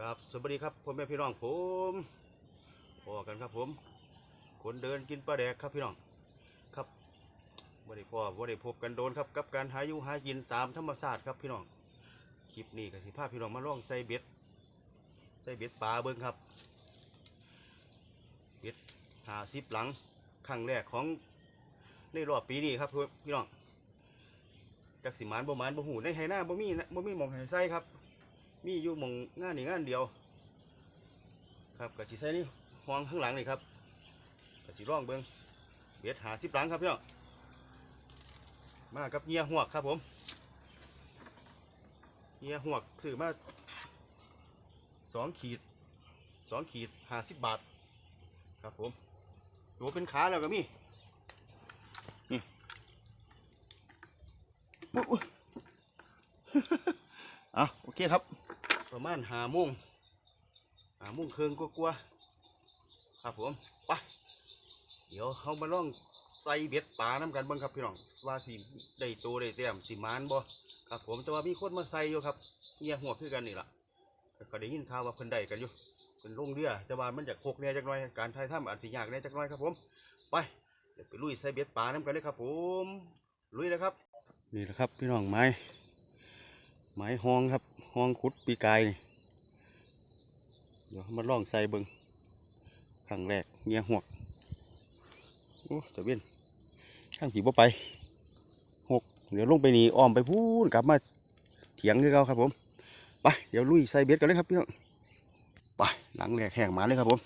ครับสวัสดีครับพ่อแม่พี่น้องผมพอกันครับผม คนเดินกินปลาแดกครับพี่น้องครับวันนี้พ่อวันนี้พบกันโดนครับกับการหายู่หากินตามธรรมชาติครับพี่น้องคลิปนี้ก็สิพาพพี่น้องมาล่องใส่เบ็ดใส่เบ็ดปลาเบิ้งครับเบ็ดหาสิบหลังครั้งแรกของในรอบปีนี้ครับพี่น้องจักสิมานบ่มานบ่หูในไหหน้าบ่มีบ่มีหมองให้ใส่ครับ มีอยู่หมองงานนี่งานเดียว ครับกะสิใส่นี่ห้องข้างหลังนี่ครับกะสิร่องเบิงเบ็ดหาสิบหลังครับพี่น้องมากับเงียหวกครับผมเงียหวกซื้อมาสองขีดสองขีดห้าสิบบาท ครับผมตัวเป็นขาแล้วก็มีนี่อุ๊ยอุ๊ยอะโอเคครับ ประมาณหาโมงหาโมงเครึ่งกลัวๆครับผมไปเดี๋ยวเขามาล่องใส่เบ็ดปลาน้ำกันบ้างครับพี่น้องว่าสิได้โตได้แต้มสิมานบ่ครับผมแต่ว่ามีคนมาใส่อยู่ครับเงียหัวคือกันนี่แหละก็ได้ยินข่าวว่าเพิ่นได้กันอยู่เป็นลงเรือแต่ว่ามันอยากพกแหน่จักหน่อยการถ่ายทำอาจสิยากแหน่ยจักหน่อยครับผมไปเดี๋ยวไปลุยใส่เบ็ดปลาน้ำกันเลยครับ ผมลุยเลยครับ นี่แหละครับพี่น้องไม้ไม้หองครับ ห้องขุดปีกายนี่เดี๋ยวมาล่องใส่เบิงขังแรกเงียหวกโอ้ตะเวียนข้างผีบ่ไปหกเดี๋ยวลงไปนี่อ้อมไปพูนกลับมาเถียงคือเก่าครับผมไปเดี๋ยวลุยใส่เบ็ดกันเลยครับพี่น้องไปหลังแรกแหงมาเลยครับผม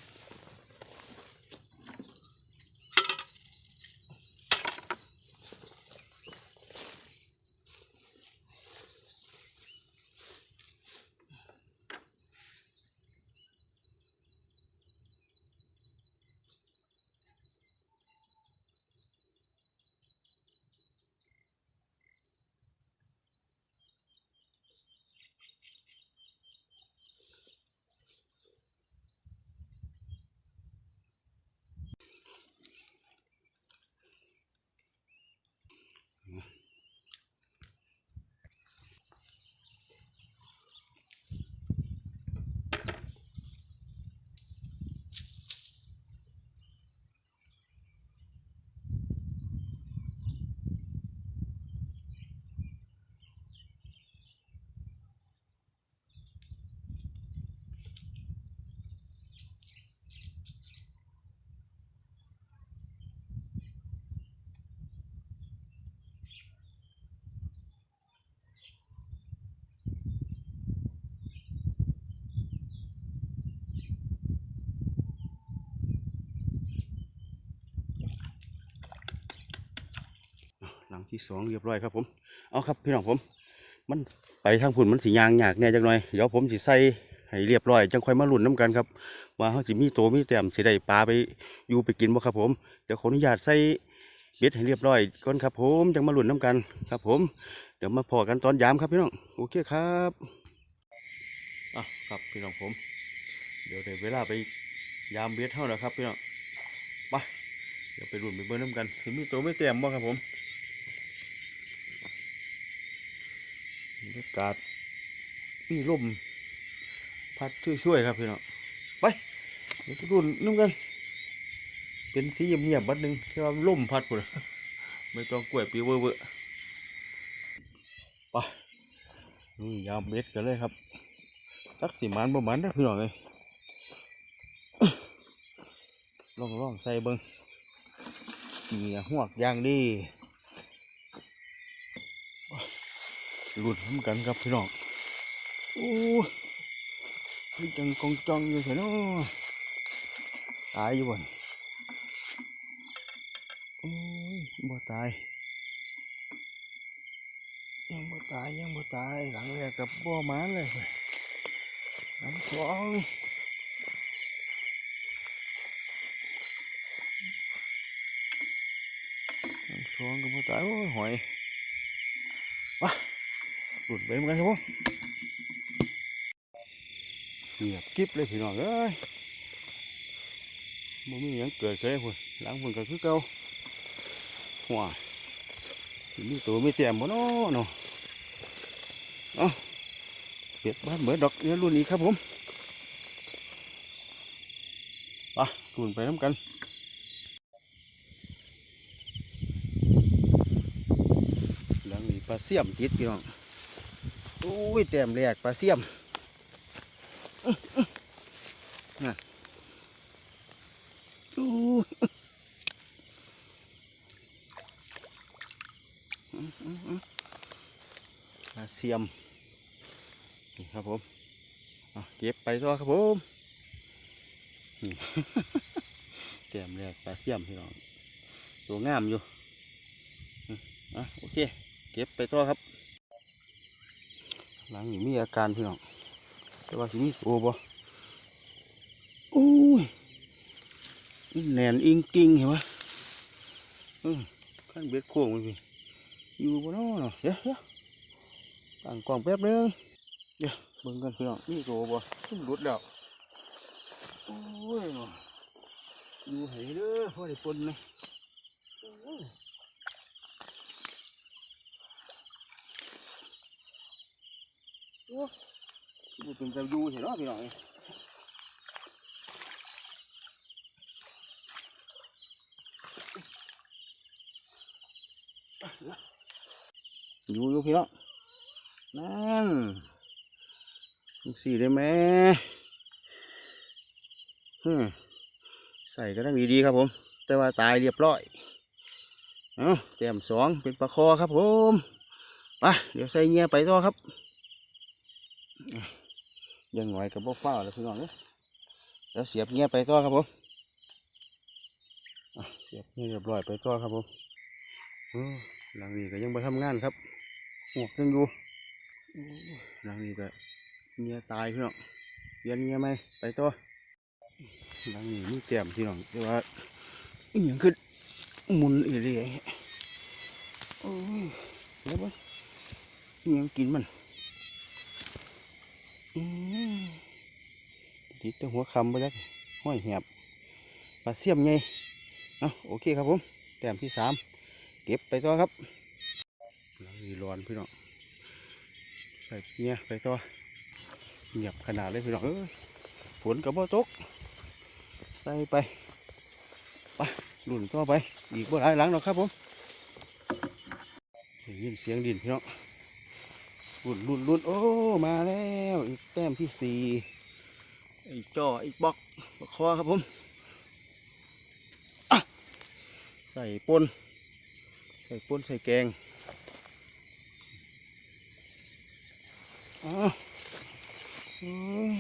ที่สองเรียบร้อยครับผม เอาครับพี่น้องผม มันไปทางผุ่นมันสียางหยากแน่จังหน่อย เดี๋ยวผมสิใส่ให้เรียบร้อยจังค่อยมาลุ้นน้ำกันครับ ว่าเขาสิมีโตมีแต้มสิได้ปลาไปอยู่ไปกินบ่ครับผม เดี๋ยวขออนุญาตใส่เบ็ดให้เรียบร้อยก่อนครับผมจังมาลุ้นน้ำกันครับผม เดี๋ยวมาพอกันตอนยามครับพี่น้อง โอเคครับอะครับพี่น้องผม เดี๋ยวได้เวลาไปยามเบ็ดเท่าแล้วครับพี่น้องไปเดี๋ยวไปลุ้นไปเบิ่งน้ำกันสิมีโตไม่แต้มบ่ครับผม บรรยากาศมีลมพัดช่วยๆครับพี่น้องไปเดี๋ยวไปดูน้ำกัน เป็นสีเงียบๆบัดหนึ่งแค่ว่าลมพัดหมดไม่ต้องกล้วยปีเวอร์เวอร์ไปนี่ยามเบ็ดกันเลยครับตักสีมันประมาณนะพี่น้องเลยลองลองๆใส่เบิ้งเหนียหวกย่างดี หลุดเหมือนกันครับพี่น้องโอ้ยจังกองจองอยู่เสียเนาะตายอยู่บ่นโอ้ยบ่ตาย ยังบ่ตายยังบ่ตายหลังแรกกับบ่หมาเลยหลังสองหลังสองกับบ่ตายโอ้ยหอย หลุดไปเหมือนกันครับผมเงียบกิ๊บเลยพี่น้องเอ้ยบ่มีหยังเกิดเลยพุ่นหลังพุ่นก็คือเก่าหัวมีตัวไมีเตียมบ่เนาะเนาะเอ้าเปียดบ้านเหมือนดอกเนื้อรุ่นนี้ครับผมไปกุนไปน้ำกันหลังนี้ปลาเสียมติดพี่น้อง อุ้ยแต้มแรกปลาเสียมนะอ้ยอื้ปลาเสียมนี่ครับผมเก็บไปตัวครับผมนี่แต้มแรกปลาเสียมพี่น้องตัวงามอยู่อะโอเค เก็บไปต่อครับ หลังนี้มีอาการพี่น้องแต่ว่าสิมีโอบ่อุ้ยนี่แหนอิงกิงเห็นปะอืมขั้นเบ็ดโค้งมันพี่อยู่บ่เนาะเดี๋ยวเดี๋ยวตั้งกล้องแป๊บนึงเดี๋ยวเบิ่งกันพี่น้องมีโอบ่ขึ้นรุดแล้วโอ้ยเนาะอยู่ให้เด้อพอได้ปนเลยโอ้ย โอ้ดูเป็นจะดูเห็นเนาะพี่น้องอยู่อยู่พี่น้องนั่นสี่ได้ไหมฮึใส่ก็ต้องดีครับผม แต่ว่าตายเรียบร้อยเอาแต้มสองเป็นปลาคอครับผมไปเดี๋ยวใส่เงี้ยไปต่อครับ ยังหน่อยกับบ่ฟ้าเลยพี่น้องเอ้ยแล้วเสียบเงี้ยไปต่อครับผมเสียบเงี้ยเรียบร้อยไปต่อครับผมหลังนี้ก็ยังไปทำงานครับหวกยังอยู่หลังนี้ก็เงี้ยตายพี่น้องเปลี่ยนเงี้ยไหมไปต่อหลังนี้มีแจ่มพี่น้องแต่ว่าอย่างขึ้นมุนเรื่อยโอ้ยแล้วบ่อหยังกินมัน ติดตัวหัวคำไปจักห้อยแหบปลาเสียมไงเอาโอเคครับผมแต้มที่สามเก็บไปต่อครับหลังนี้ร้อนพี่น้องใส่เงี้ยไปต่อเงียบขนาดเลยพี่น้องเอ้ยฝนกับบ่ตกใส่ไปไปลุ่นต่อไปอีกบ่หลายหลังหรอกครับผมได้ยินเสียงดินพี่น้อง รุ่นรุ่นรุ่นโอ้ มาแล้ว อีกแต้มที่สี่อีกจ่ออีกบล็อกบล็อกคอครับผมอะใส่ปนใส่ปนใส่แกงอ้าวโอ้ย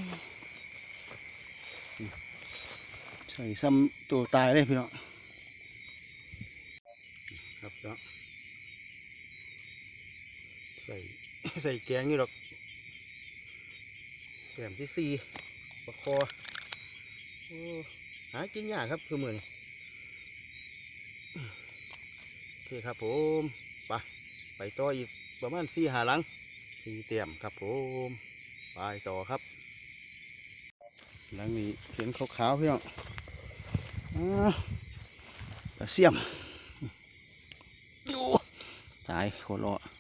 ใส่ซ้ำตัวตายเลยพี่น้องครับเนาะใส่ ใส่แกงนี่หรอกแกมที่สี่ปลาคอหากินยากครับคือมือนโอเคครับผมไปไปต่ออีกประมาณสี่หาหลังสี่เตี่ยมครับผมไปต่อครับหลังนี้เห็นขาวๆพี่น้องเสียมโอ้ตายโคโลป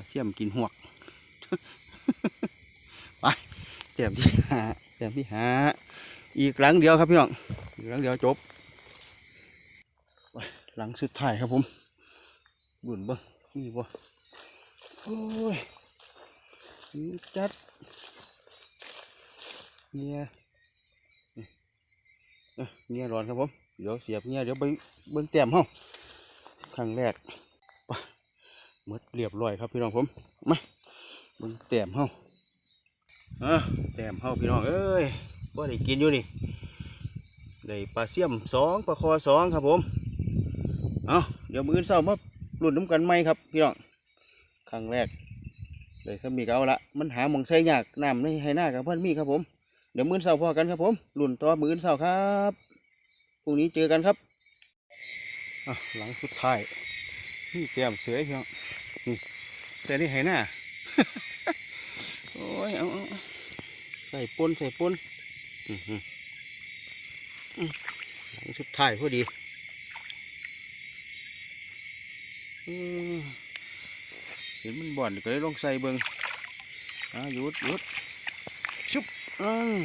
ลาเสียมกินหวก ไปแต้มที่หาแต้มที่หา อีกหลังเดียวครับพี่น้อง อีกหลังเดียวจบไปหลังสุดท้ายครับผม บุญบ่มีบ่โอ้ยนี่จัดเงี้ยเงี้ยร้อนครับผม เดี๋ยวเสียบเงี้ยเดี๋ยวไปเบิ้งแต้มเฮาครั้งแรก หมดเรียบร้อยครับพี่น้องผมมาเบิ่งแต้มเฮาอะแต้มเฮาพี่น้องเอ้ยบ่ได้กินอยู่นี่ได้ปลาเสี่ยมสองปลาคอสองครับผมเอาเดี๋ยวมื้ออนเช้ามาลุ้นน้ำกันไหมครับพี่น้องครั้งแรกได้สมีกเอาละมันหาหมองใส่ยากน้ำในให้หน้ากับเพื่อนมีครับผมเดี๋ยวมื้ออนเช้าพอกันครับผมลุ้นต่อมื้ออนเช้าครับพรุ่งนี้เจอกันครับอะหลังสุดท้าย นี่แก้มเสือพี่น้องนี่ใส่ได้ไหหน้าโอ้ยเอาเอาเอาใส่ปนใส่ปนอือหืออื้อหลังสุดท้ายพอดีเห็นมันบ่อนก็เลยลองใส่เบิงอะหยุดหยุดชุบอ้าว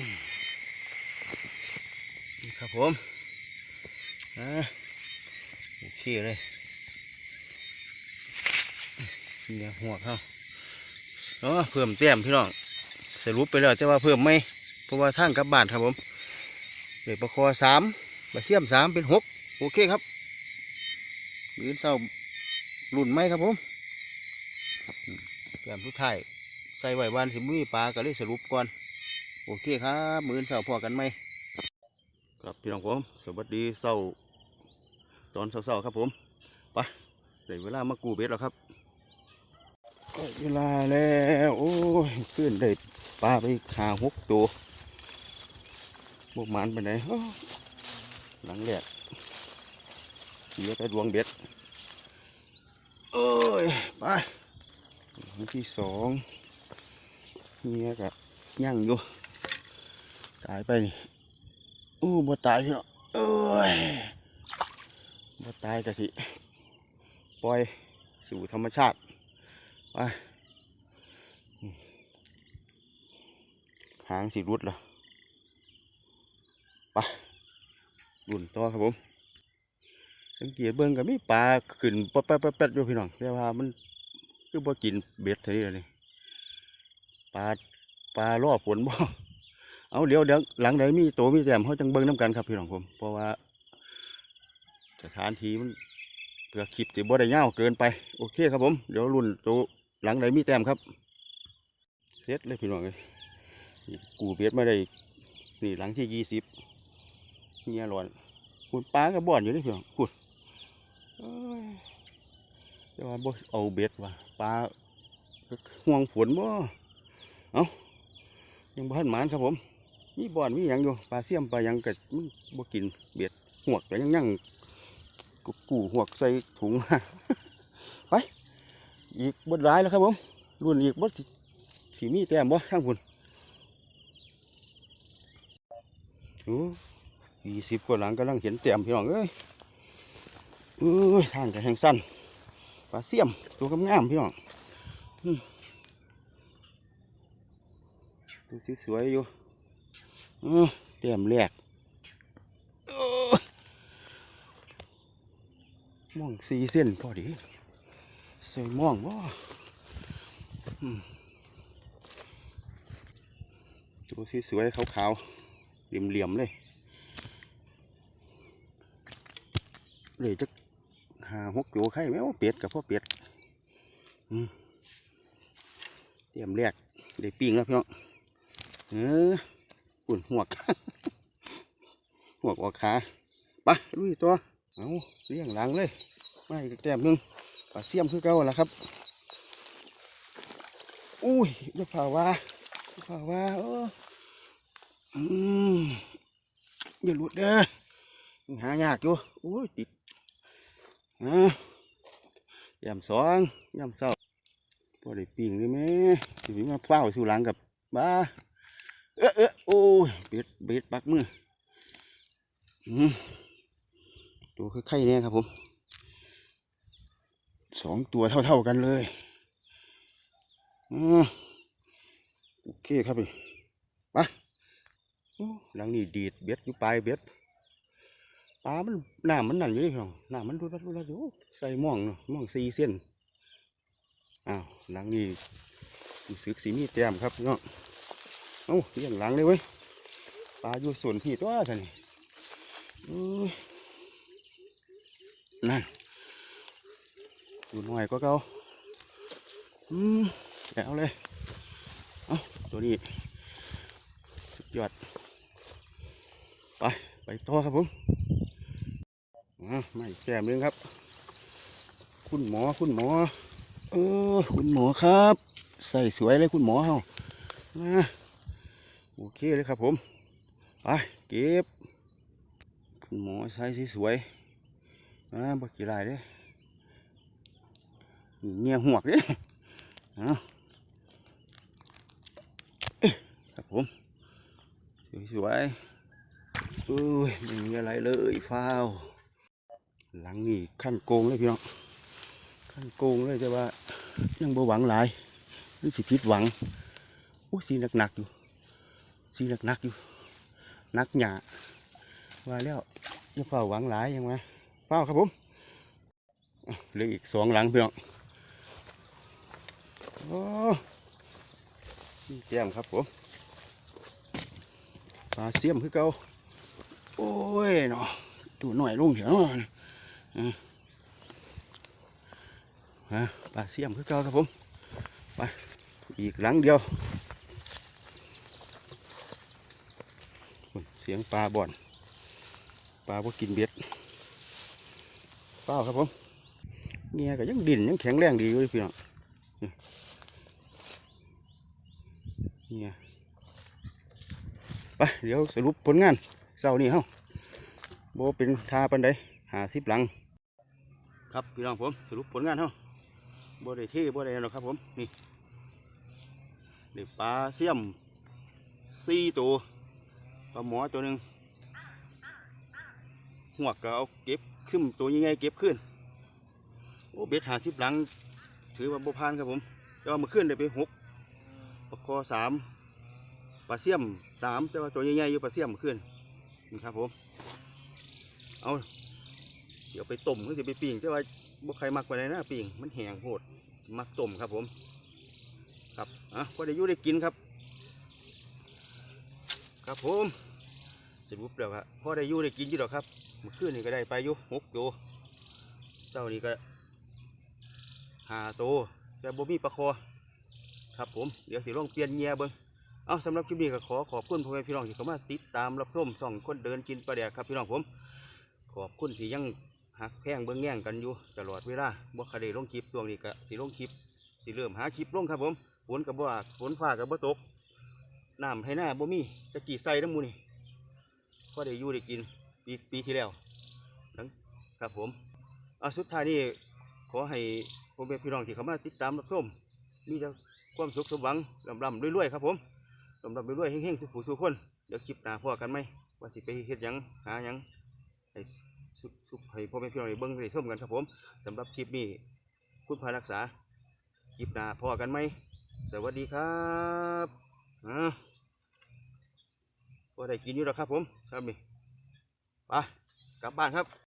ครับผมอ่าโอเคเลย เนี่ยหัวเขาเนาะเพิ่มแต้มพี่น้องสรุปไปแล้วจะว่าเพิ่มไหมเพราะว่าทางกลับบ้านครับผมเด็กประคอสามบะเสียมสามเป็นหกโอเคครับยืนเศร้ารุ่นไหมครับผมอืมแต้มทุกท้ายใส่ไหววันสิมีปลาก็เลยสรุปก่อน โอเคครับมืออนเสาพอกันไหมครับพี่น้องผม สวัสดีเสาตอนเสาร์ๆครับผมไปได้เวลามากูเบ็ดแล้วครับ เวลาแล้วโอ้ยขึ้นได้ปลาไปขาหกตัวบกมันไปไหนหลังแหลกเหลือแต่ดวงเบ็ดโอ้ยไปที่สองเนี่ยกับย่างอยู่ตายไปนี่อู้บ่ตายพี่น้องเอ้ยบ่ตายก็สิปล่อยสู่ธรรมชาติ ไปหางสิรุดเละไปรุ่นต่อครับผม สังเกตเบิ่งก็มีปลาขึ้นปั๊บปั๊บปั๊บปั๊บอยู่พี่น้องแต่ว่ามันคือบ่กินเบ็ดเท่านี้เลยปลาปลาล่อฝนบ่เอาเดี๋ยวเดี๋ยวหลังใดมีโตมีแต้มเขาจังเบิ้งน้ำกันครับพี่น้องผม เพราะว่าสถานที่มันเพื่อคลิปสิบ่ได้ยาวเกินไป โอเคครับผม เดี๋ยวรุ่นโต หลังใดมีแต้มครับเสร็จเลยพี่น้องเลยกูเบียดมาได้นี่หลังที่ยี่สิบเงียร้อนคุณปลาก็บ่อนอยู่นี่พี่น้องคุณเอ้ยแต่ว่าบ่เอาเบ็ดว่ะปลาห่วงฝนบ่เอายังบ้านหมานครับผม มีบ่อนมีหยังอยู่ปลาเสี่ยมปลายังก็มันบ่กินเบ็ดหวกก็ยังยังกูกูหวกใส่ถุงมาไป อีกบดหลายแล้วครับผมรุ่นอีกบดส,สีมีแต้มบ่ข้างคุณโอ้ยี่สิบกว่าหลังกำลังเห็นแต้มพี่น้องเอ้ยเอ้ยทางก็แหงสั้นปลาเสี่ยมตัวกำงามพี่น้องตัวสวยๆอยู่อื้อเต็มแรกโอ้ยม่วงสีเส้นพอดี ใส่ม่วงบ่อืมตัวสวยๆขาวๆเหลี่ยมๆเลยเลยจะหาหกโจไข่ไหมว่าเป็ดกับพ่อเป็ดเตรียมแรกได้ปิ้งแล้วพี่น้องเออปุ่นหวกหวกออกขาไปลุยตัวเอาเลี้ยงหลังเลยไม่แต้มนึง ปลาเสียมคือเก่าแหละครับ อุ้ยอย่าผ่าว่าฝ่าผ่าว่าโอ้อืมอย่าหลุดเด้อหายากอยู่อุ้ยติดอ่ายามสองยามเศร้าพอได้ปิ่งเลยแม่สิมาเฝ้าสู่หลังกับบ้าเอ๊ะเอ๊ะโอ้ยเบ็ดเบ็ดปักมืออืมตัวคือไข่เนี่ยครับผม สองตัวเท่าๆกันเลยอืมโอเคครับพี่ไปหลังนี้ดีดเบ็ดอยู่ปลายเบ็ดปลามันหน้ำมันนั่นอยู่นี่พี่น้องน้ำมันรุดรัดรุดรัดอยู่ใส่หม่องเนาะหม่องสี่เส้นอ้าวหลังนี้รู้สึกสีมีแต้มครับพี่น้องเอ้าเลี้ยงหลังเลยเว้ยปลาอยู่ส่วนพี่ตัวท่านี่อุ้ยนั่น อยู่หน่อยก็เก่าอืมแล้วเลย เอ้าตัวนี้ สุดยอด ไป ไปต่อครับผมอะไม่แก้มเลยครับ คุณหมอคุณหมอ เออ คุณหมอครับ ใส่สวยเลยคุณหมอเฮามาโอเคเลยครับผม ไป เก็บ คุณหมอใช้สวยๆอ่าบักกี่ลายเด้ เงียหวกเด้เอาเอ๊ะครับผมสวยๆอุ้ยไม่มีอะไรเลยฟ้าวหลังนี่ขั้นโกงเลยพี่น้องขั้นโกงเลยแต่ว่ายังบ่หวังหลายมันสิผิดหวังโอ้สีหนักๆอยู่สีหนักๆอยู่นักหยาว่าแล้วย่าเฝ้าหวังหลายยังไงเฝ้าครับผมเหลืออีกสองหลังพี่น้อง โอ้แจมครับผมปลาเสียมคือเก่าโอ้ยเนาะตัวหน่อยลงเถอะเนาะฮะปลาเสียมคือเก่าครับผมไปอีกหลังเดียวเสียงปลาบ่อนปลาพวกกินเบ็ดเปล่าครับผมเงียก็ยังดิ่นยังแข็งแรงดีอยู่เลยพี่น้อง เงียไปเดี๋ยวสรุปผลงานเสาร์นี้เฮาโบเป็นทาปันใดหาสิบหลัง ครับพี่น้องผมสรุปผลงานเฮาโบได้เท่โบได้หรอกครับผมนี่ได้ปลาเสี่ยมสี่ตัวปลาหมอตัวหนึ่งหัวกก็เอาเก็บขึ้นตัวยังไงเก็บขึ้นโอ้เบ็ดหาสิบหลัง ถือว่าบ่พานครับผมแต่ว่าเมื่อคืนได้ไปหก คอสามปลาเสี่ยมสามแต่ว่าตัวใหญ่ๆอยู่ปลาเสี่ยมเมื่อคืนนี่ครับผมเอาเดี๋ยวไปต้มก็จะไปปิ้งแต่ว่าบ่ใครมักไปไหนนะปิ้งมันแห้งโหดมักต้มครับผม ครับอะพอได้ยู่ได้กินครับ ครับผมสรุปแล้วครับพอได้ยู่ได้กินอยู่ดอครับเมื่อคืนนี่ก็ได้ไปยู่หกตัวเจ้านี่ก็ห้าตัวแต่บ่มีปลาคอ ครับผมเดี๋ยวสิลองเปลี่ยนเงียเบิ้งเอาสำหรับคลิปนี้ก็ขอขอบคุณพ่อแม่พี่น้องที่เข้ามาติดตามรับชมส่องคนเดินกินปลาแดกครับพี่น้องผม ขอบคุณที่ยังหักแพงเบิ้งแย่งกันอยู่ตลอดเวลาบ่คดีลงคลิปช่วงนี้ก็สิลงคลิปสิเริ่มหาคลิปลงครับผมฝนกับบ่าฝนฟ้ากับบ่ตกน้ำให้หน้าบ่มีตะกี้ใส่น้ำมูนี่พอได้อยู่ได้กินปีปีที่แล้วครับผมเอาสุดท้ายนี้ขอให้พ่อแม่พี่น้องที่เข้ามาติดตามรับชมมีแต่ ความสุขสมหวังลำลำรวยๆครับผมลำลำรวยๆเฮงๆสุขผู้สุขคนเดี๋ยวคลิปหน้าพ่อกันไหมว่าสิไปเฮ็ดหยังหาหยังให้สุสุให้พ่อแม่พี่น้องได้เบิ่งได้ชมกันครับผมสำหรับคลิปนี้คุณพารักษาคลิปหน้าพ่อกันไหมสวัสดีครับอ่าพอได้กินอยู่แล้วครับผมครับนี่ไปกลับบ้านครับ